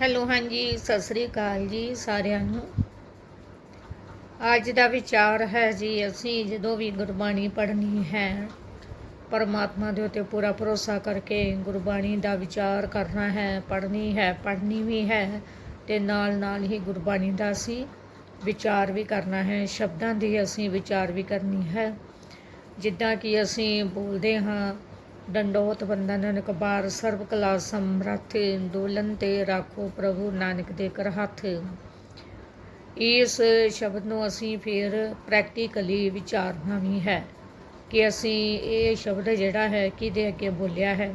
Hello, ਹਾਂਜੀ, ਸਤਿ ਸ੍ਰੀ ਅਕਾਲ ਜੀ ਸਾਰਿਆਂ ਨੂੰ। ਅੱਜ ਦਾ ਵਿਚਾਰ ਹੈ ਜੀ, ਅਸੀਂ ਜਦੋਂ ਵੀ ਗੁਰਬਾਣੀ ਪੜ੍ਹਨੀ ਹੈ, ਪਰਮਾਤਮਾ ਦੇ ਉੱਤੇ ਪੂਰਾ ਭਰੋਸਾ ਕਰਕੇ ਗੁਰਬਾਣੀ ਦਾ ਵਿਚਾਰ ਕਰਨਾ ਹੈ, ਪੜ੍ਹਨੀ ਹੈ, ਪੜ੍ਹਨੀ ਵੀ ਹੈ, ਤੇ ਨਾਲ ਨਾਲ ਹੀ ਗੁਰਬਾਣੀ ਦਾ ਅਸੀਂ ਵਿਚਾਰ ਵੀ ਕਰਨਾ ਹੈ, ਸ਼ਬਦਾਂ ਦੀ ਅਸੀਂ ਵਿਚਾਰ ਵੀ ਕਰਨੀ ਹੈ। ਜਿੱਦਾਂ ਕਿ ਅਸੀਂ ਬੋਲਦੇ ਹਾਂ ਡੰਡੋਤ ਬੰਦਨ ਨਿਕਬਾਰ ਸਰਬ ਕਲਾ ਸਮਰੱਥ ਦੋਲਨ ਤੇ ਰਾਖੋ ਪ੍ਰਭੂ ਨਾਨਕ ਦੇ ਕਰ ਹੱਥ। ਇਸ ਸ਼ਬਦ ਨੂੰ ਅਸੀਂ ਫਿਰ ਪ੍ਰੈਕਟੀਕਲੀ ਵਿਚਾਰਨਾ ਵੀ ਹੈ ਕਿ ਅਸੀਂ ਇਹ ਸ਼ਬਦ ਜਿਹੜਾ ਹੈ ਕਿਹਦੇ ਅੱਗੇ ਬੋਲਿਆ ਹੈ।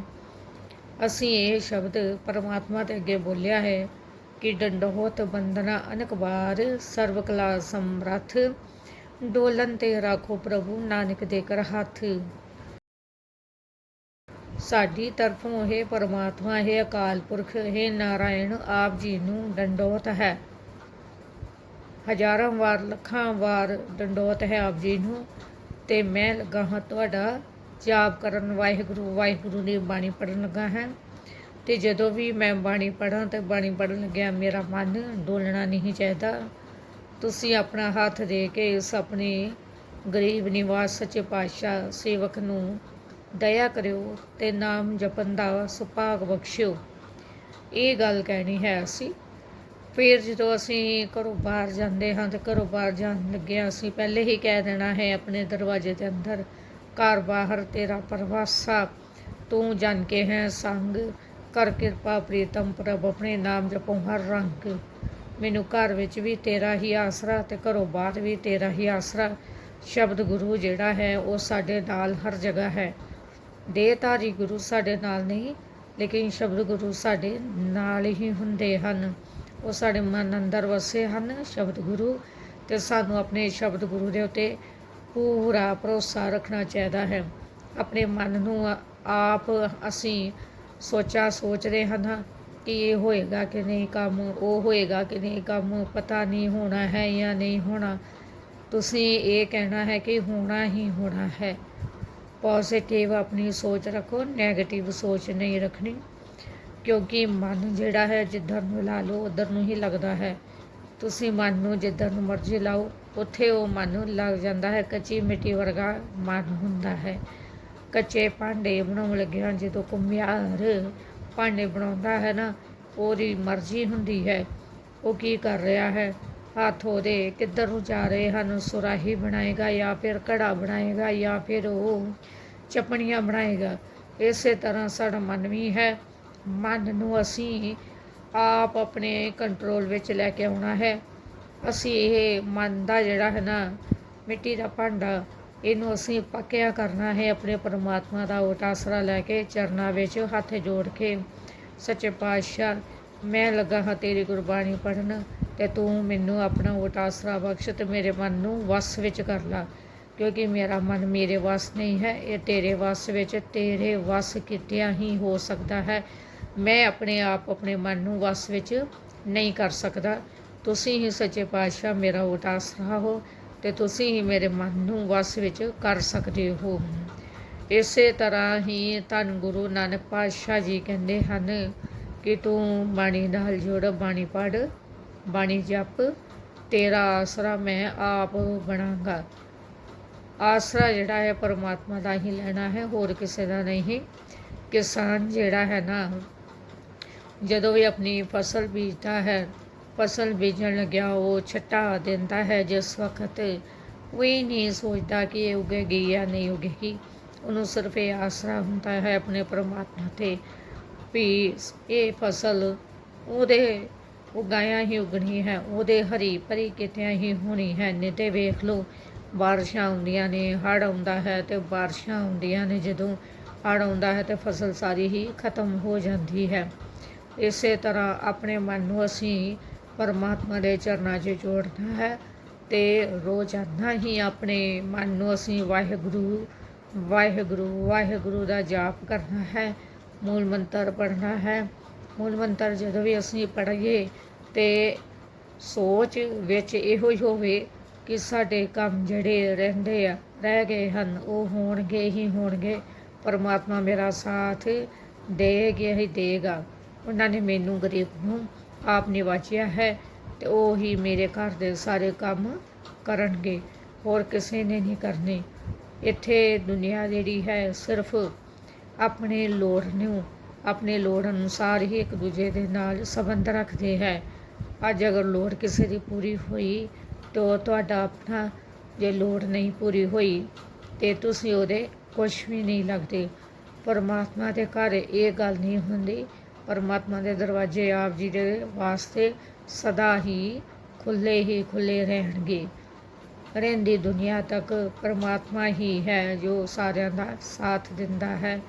ਅਸੀਂ ਇਹ ਸ਼ਬਦ ਪਰਮਾਤਮਾ ਦੇ ਅੱਗੇ ਬੋਲਿਆ ਹੈ ਕਿ ਡੰਡੋਤ ਬੰਦਨਾ ਅਨਕਬਾਰ ਸਰਵ ਕਲਾ ਸਮਰੱਥ ਡੋਲਨ ਤੇ ਰਾਖੋ ਪ੍ਰਭੂ ਨਾਨਕ ਦੇ ਕਰ ਹੱਥ। ਸਾਡੀ ਤਰਫੋਂ ਇਹ ਪਰਮਾਤਮਾ, ਇਹ ਅਕਾਲ ਪੁਰਖ, ਇਹ ਨਾਰਾਇਣ ਆਪ ਜੀ ਨੂੰ ਡੰਡੋਤ ਹੈ। ਹਜ਼ਾਰਾਂ ਵਾਰ, ਲੱਖਾਂ ਵਾਰ ਡੰਡੋਤ ਹੈ ਆਪ ਜੀ ਨੂੰ ਤੇ ਮੈਂ ਲੱਗਾ ਹਾਂ ਤੁਹਾਡਾ ਜਾਪ ਕਰਨ। ਵਾਹਿਗੁਰੂ ਵਾਹਿਗੁਰੂ ਦੀ ਬਾਣੀ ਪੜਨ ਲੱਗਾ ਹੈ ਤੇ ਜਦੋਂ ਵੀ ਮੈਂ ਬਾਣੀ ਪੜਾਂ ਤੇ ਬਾਣੀ ਪੜਨ ਲੱਗਿਆ, ਮੇਰਾ ਮਨ ਡੋਲਣਾ ਨਹੀਂ ਚਾਹੀਦਾ। ਤੁਸੀਂ ਆਪਣਾ ਹੱਥ ਦੇ ਕੇ ਇਸ ਆਪਣੇ ਗਰੀਬ ਨਿਵਾਸ ਸੱਚੇ ਪਾਤਸ਼ਾਹ ਸੇਵਕ ਨੂੰ ਦਇਆ ਕਰਿਓ ਤੇ ਨਾਮ ਜਪਣ ਦਾ ਸੁਭਾਗ ਬਖਸ਼ਿਓ। ਇਹ ਗੱਲ ਕਹਿਣੀ ਹੈ ਅਸੀਂ। ਫਿਰ ਜਦੋਂ ਅਸੀਂ ਘਰੋਂ ਬਾਹਰ ਜਾਂਦੇ ਹਾਂ ਤੇ ਘਰੋਂ ਬਾਹਰ ਜਾਣ ਲੱਗਿਆ ਅਸੀਂ ਪਹਿਲੇ ਹੀ ਕਹਿ ਦੇਣਾ ਹੈ ਆਪਣੇ ਦਰਵਾਜ਼ੇ ਦੇ ਅੰਦਰ, ਘਰ ਬਾਹਰ ਤੇਰਾ ਪਰਵਾਸਾ, ਤੂੰ ਜਾਣ ਕੇ ਹੈ ਸੰਗ। ਕਰ ਕਿਰਪਾ ਪ੍ਰੀਤਮ ਪ੍ਰਭ, ਆਪਣੇ ਨਾਮ ਜਪੋ ਹਰ ਰੰਗ। ਮੈਨੂੰ ਘਰ ਵਿੱਚ ਵੀ ਤੇਰਾ ਹੀ ਆਸਰਾ ਤੇ ਘਰੋਂ ਬਾਹਰ ਵੀ ਤੇਰਾ ਹੀ ਆਸਰਾ। ਸ਼ਬਦ ਗੁਰੂ ਜਿਹੜਾ ਹੈ, ਉਹ ਸਾਡੇ ਨਾਲ ਹਰ ਜਗ੍ਹਾ ਹੈ। ਦੇਹਧਾਰੀ ਗੁਰੂ ਸਾਡੇ ਨਾਲ ਨਹੀਂ, ਲੇਕਿਨ ਸ਼ਬਦ ਗੁਰੂ ਸਾਡੇ ਨਾਲ ਹੀ ਹੁੰਦੇ ਹਨ। ਉਹ ਸਾਡੇ ਮਨ ਅੰਦਰ ਵਸੇ ਹਨ ਸ਼ਬਦ ਗੁਰੂ ਤੇ ਸਾਨੂੰ ਆਪਣੇ ਸ਼ਬਦ ਗੁਰੂ ਦੇ ਉੱਤੇ ਪੂਰਾ ਭਰੋਸਾ ਰੱਖਣਾ ਚਾਹੀਦਾ ਹੈ। ਆਪਣੇ ਮਨ ਨੂੰ ਆਪ ਅਸੀਂ ਸੋਚਾ ਸੋਚਦੇ ਹਨ ਕਿ ਇਹ ਹੋਏਗਾ ਕਿ ਨਹੀਂ ਕੰਮ, ਉਹ ਹੋਏਗਾ ਕਿ ਨਹੀਂ ਕੰਮ, ਪਤਾ ਨਹੀਂ ਹੋਣਾ ਹੈ ਜਾਂ ਨਹੀਂ ਹੋਣਾ। ਤੁਸੀਂ ਇਹ ਕਹਿਣਾ ਹੈ ਕਿ ਹੋਣਾ ਹੀ ਹੋਣਾ ਹੈ। ਪੋਜ਼ਿਟਿਵ ਆਪਣੀ ਸੋਚ ਰੱਖੋ 네ਗੇਟਿਵ ਸੋਚ ਨਹੀਂ ਰੱਖਣੀ। ਕਿਉਂਕਿ ਮਨ ਜਿਹੜਾ ਹੈ, ਜਿੱਧਰ ਨੂੰ ਲਾ ਲਓ, ਉਧਰ ਨੂੰ ਹੀ ਲੱਗਦਾ ਹੈ। ਤੁਸੀਂ ਮਨ ਨੂੰ ਜਿੱਧਰ ਨੂੰ ਮਰਜ਼ੀ ਲਾਓ, ਉੱਥੇ ਉਹ ਮਨ ਨੂੰ ਲੱਗ ਜਾਂਦਾ ਹੈ। ਕੱਚੀ ਮਿੱਟੀ ਵਰਗਾ ਮਨ ਹੁੰਦਾ ਹੈ। ਕੱਚੇ ਭਾਂਡੇ ਬਣਾਉਣ ਲੱਗਿਆ ਜਦੋਂ ਕੁਮਿਆਰ ਭਾਂਡੇ ਬਣਾਉਂਦਾ ਹੈ ਨਾ, ਉਹਦੀ ਮਰਜ਼ੀ ਹੁੰਦੀ ਹੈ। ਉਹ ਕੀ ਕਰ ਰਿਹਾ ਹੈ? ਹੱਥ ਉਹਦੇ ਕਿੱਧਰ ਨੂੰ ਜਾ ਰਹੇ ਹਨ? ਸੁਰਾਹੀ ਬਣਾਏਗਾ ਜਾਂ ਫਿਰ ਘੜਾ ਬਣਾਏਗਾ ਜਾਂ ਫਿਰ ਉਹ ਚਪਣੀਆਂ ਬਣਾਏਗਾ? ਇਸੇ ਤਰ੍ਹਾਂ ਸਾਡਾ ਮਨ ਵੀ ਹੈ। ਮਨ ਨੂੰ ਅਸੀਂ ਆਪ ਆਪਣੇ ਕੰਟਰੋਲ ਵਿੱਚ ਲੈ ਕੇ ਆਉਣਾ ਹੈ। ਅਸੀਂ ਇਹ ਮਨ ਦਾ ਜਿਹੜਾ ਹੈ ਨਾ, ਮਿੱਟੀ ਦਾ ਭਾਂਡਾ, ਇਹਨੂੰ ਅਸੀਂ ਪੱਕਿਆ ਕਰਨਾ ਹੈ। ਆਪਣੇ ਪਰਮਾਤਮਾ ਦਾ ਓਟ ਆਸਰਾ ਲੈ ਕੇ ਚਰਨਾਂ ਵਿੱਚ ਹੱਥ ਜੋੜ ਕੇ, ਸੱਚੇ ਪਾਤਸ਼ਾਹ, ਮੈਂ ਲੱਗਾ ਹਾਂ ਤੇਰੀ ਗੁਰਬਾਣੀ ਪੜਨ ਤੇ ਤੂੰ ਮੈਨੂੰ ਆਪਣਾ ਓਟ ਆਸਰਾ ਬਖਸ਼ ਤੇ ਮੇਰੇ ਮਨ ਨੂੰ ਵਸ ਵਿੱਚ ਕਰ ਲਾ। ਕਿਉਂਕਿ ਮੇਰਾ ਮਨ ਮੇਰੇ ਵਸ ਨਹੀਂ ਹੈ, ਇਹ ਤੇਰੇ ਵਸ ਵਿੱਚ ਤੇਰੇ ਵਸ ਕੀਤਿਆਂ ਹੀ ਹੋ ਸਕਦਾ ਹੈ। ਮੈਂ ਆਪਣੇ ਆਪ ਆਪਣੇ ਮਨ ਨੂੰ ਵਸ ਵਿੱਚ ਨਹੀਂ ਕਰ ਸਕਦਾ। ਤੁਸੀਂ ਹੀ ਸੱਚੇ ਪਾਤਸ਼ਾਹ ਮੇਰਾ ਓਟ ਆਸਰਾ ਹੋ ਤੇ ਤੁਸੀਂ ਹੀ ਮੇਰੇ ਮਨ ਨੂੰ ਵਸ ਵਿੱਚ ਕਰ ਸਕਦੇ ਹੋ। ਇਸੇ ਤਰ੍ਹਾਂ ਹੀ ਧੰਨ ਗੁਰੂ ਨਾਨਕ ਪਾਤਸ਼ਾਹ ਜੀ ਕਹਿੰਦੇ ਹਨ ਕਿ ਤੂੰ ਬਾਣੀ ਨਾਲ ਜੁੜ, ਬਾਣੀ ਪੜ ਬਾਣੀ ਜਪ, ਤੇਰਾ ਆਸਰਾ ਮੈਂ ਆਪ ਬਣਾਂਗਾ। ਆਸਰਾ ਜਿਹੜਾ ਹੈ ਪਰਮਾਤਮਾ ਦਾ ਹੀ ਲੈਣਾ ਹੈ, ਹੋਰ ਕਿਸੇ ਦਾ ਨਹੀਂ। ਕਿਸਾਨ ਜਿਹੜਾ ਹੈ ਨਾ, ਜਦੋਂ ਵੀ ਆਪਣੀ ਫਸਲ ਬੀਜਦਾ ਹੈ, ਫਸਲ ਬੀਜਣ ਲੱਗਿਆ ਉਹ ਛੱਟਾ ਦਿੰਦਾ ਹੈ, ਜਿਸ ਵਕਤ ਉਹ ਇਹ ਨਹੀਂ ਸੋਚਦਾ ਕਿ ਇਹ ਉਗੇਗੀ ਜਾਂ ਨਹੀਂ ਉਗੇਗੀ। ਉਹਨੂੰ ਸਿਰਫ ਇਹ ਆਸਰਾ ਹੁੰਦਾ ਹੈ ਆਪਣੇ ਪਰਮਾਤਮਾ ਤੇ ਵੀ ਇਹ ਫਸਲ ਉਹਦੇ ਉਗਾਇਆ ਹੀ ਉਗਣੀ ਹੈ, ਉਹਦੇ ਹਰੀ ਭਰੀ ਕਿਤਿਆਂ ਹੀ ਹੋਣੀ ਹੈ। ਨੇ ਤੇ ਵੇਖ ਲਓ, ਬਾਰਿਸ਼ਾਂ ਆਉਂਦੀਆਂ ਨੇ, ਹੜ੍ਹ ਆਉਂਦਾ ਹੈ ਤੇ ਬਾਰਿਸ਼ਾਂ ਆਉਂਦੀਆਂ ਨੇ। ਜਦੋਂ ਹੜ੍ਹ ਆਉਂਦਾ ਹੈ ਤੇ ਫਸਲ ਸਾਰੀ ਹੀ ਖਤਮ ਹੋ ਜਾਂਦੀ ਹੈ। ਇਸੇ ਤਰ੍ਹਾਂ ਆਪਣੇ ਮਨ ਨੂੰ ਅਸੀਂ ਪਰਮਾਤਮਾ ਦੇ ਚਰਨਾਂ 'ਚ ਜੋੜਨਾ ਹੈ ਤੇ ਰੋਜ਼ਾਨਾ ਹੀ ਆਪਣੇ ਮਨ ਨੂੰ ਅਸੀਂ ਵਾਹਿਗੁਰੂ ਵਾਹਿਗੁਰੂ ਵਾਹਿਗੁਰੂ ਦਾ ਜਾਪ ਕਰਨਾ ਹੈ, ਮੂਲ ਮੰਤਰ ਪੜ੍ਹਨਾ ਹੈ। ਮੂਲ ਮੰਤਰ ਜਦੋਂ ਵੀ ਅਸੀਂ ਪੜ੍ਹੀਏ ਤੇ ਸੋਚ ਵਿੱਚ ਇਹੋ ਹੀ ਹੋਵੇ ਕਿ ਸਾਡੇ ਕੰਮ ਜਿਹੜੇ ਰਹਿੰਦੇ ਆ, ਰਹਿ ਗਏ ਹਨ, ਉਹ ਹੋਣਗੇ ਹੀ ਹੋਣਗੇ। ਪਰਮਾਤਮਾ ਮੇਰਾ ਸਾਥ ਦੇਗੇ ਹੀ ਦੇਗਾ ਉਹਨਾਂ ਨੇ ਮੈਨੂੰ ਗਰੀਬ ਨੂੰ ਆਪ ਨਿਵਾਜਿਆ ਹੈ ਤੇ ਉਹ ਹੀ ਮੇਰੇ ਘਰ ਦੇ ਸਾਰੇ ਕੰਮ ਕਰਨਗੇ। ਹੋਰ ਕਿਸੇ ਨੇ ਨਹੀਂ ਕਰਨੇ। ਇੱਥੇ ਦੁਨੀਆ ਜਿਹੜੀ ਹੈ ਸਿਰਫ ਆਪਣੇ ਲੋੜ ਨੂੰ ਆਪਣੇ ਲੋੜ ਅਨੁਸਾਰ ਹੀ ਇੱਕ ਦੂਜੇ ਦੇ ਨਾਲ ਸੰਬੰਧ ਰੱਖਦੇ ਹੈ। ਅੱਜ ਅਗਰ ਲੋੜ ਕਿਸੇ ਦੀ ਪੂਰੀ ਹੋਈ, ਤਾਂ ਉਹ ਤੁਹਾਡਾ ਆਪਣਾ ਜੇ ਲੋੜ ਨਹੀਂ ਪੂਰੀ ਹੋਈ, ਤੇ ਤੁਸੀਂ ਉਹਦੇ ਕੁਝ ਵੀ ਨਹੀਂ ਲੱਗਦੇ। ਪਰਮਾਤਮਾ ਦੇ ਘਰ ਇਹ ਗੱਲ ਨਹੀਂ ਹੁੰਦੀ। ਪਰਮਾਤਮਾ ਦੇ ਦਰਵਾਜ਼ੇ ਆਪ ਜੀ ਦੇ ਵਾਸਤੇ ਸਦਾ ਹੀ ਖੁੱਲੇ ਹੀ ਖੁੱਲੇ ਰਹਿਣਗੇ। ਰਹਿੰਦੀ ਦੁਨੀਆ ਤੱਕ ਪਰਮਾਤਮਾ ਹੀ ਹੈ ਜੋ ਸਾਰਿਆਂ ਦਾ ਸਾਥ ਦਿੰਦਾ ਹੈ।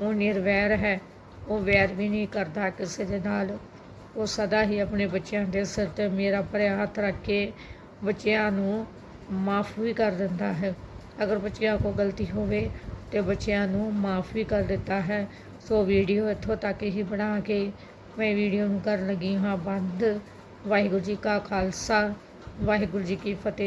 ਉਹ ਨਿਰਵੈਰ ਹੈ। ਉਹ ਵੈਰ ਵੀ ਨਹੀਂ ਕਰਦਾ ਕਿਸੇ ਦੇ ਨਾਲ। ਉਹ ਸਦਾ ਹੀ ਆਪਣੇ ਬੱਚਿਆਂ ਦੇ ਸਿਰ ਤੇ ਮੇਰਾ ਭਰਿਆ ਹੱਥ ਰੱਖ ਕੇ ਬੱਚਿਆਂ ਨੂੰ ਮਾਫ ਵੀ ਕਰ ਦਿੰਦਾ ਹੈ। ਅਗਰ ਬੱਚਿਆਂ ਕੋ ਗਲਤੀ ਹੋਵੇ ਤੇ ਬੱਚਿਆਂ ਨੂੰ ਮਾਫ ਵੀ ਕਰ ਦਿੱਤਾ ਹੈ। ਸੋ ਵੀਡੀਓ ਇੱਥੋਂ ਤੱਕ ਹੀ ਬਣਾ ਕੇ ਮੈਂ ਵੀਡੀਓ ਨੂੰ ਕਰਨ ਲੱਗੀ ਹਾਂ। ਬੰਦ। ਵਾਹਿਗੁਰੂ ਜੀ ਕਾ ਖਾਲਸਾ। ਵਾਹਿਗੁਰੂ ਜੀ ਕੀ ਫਤਿਹ।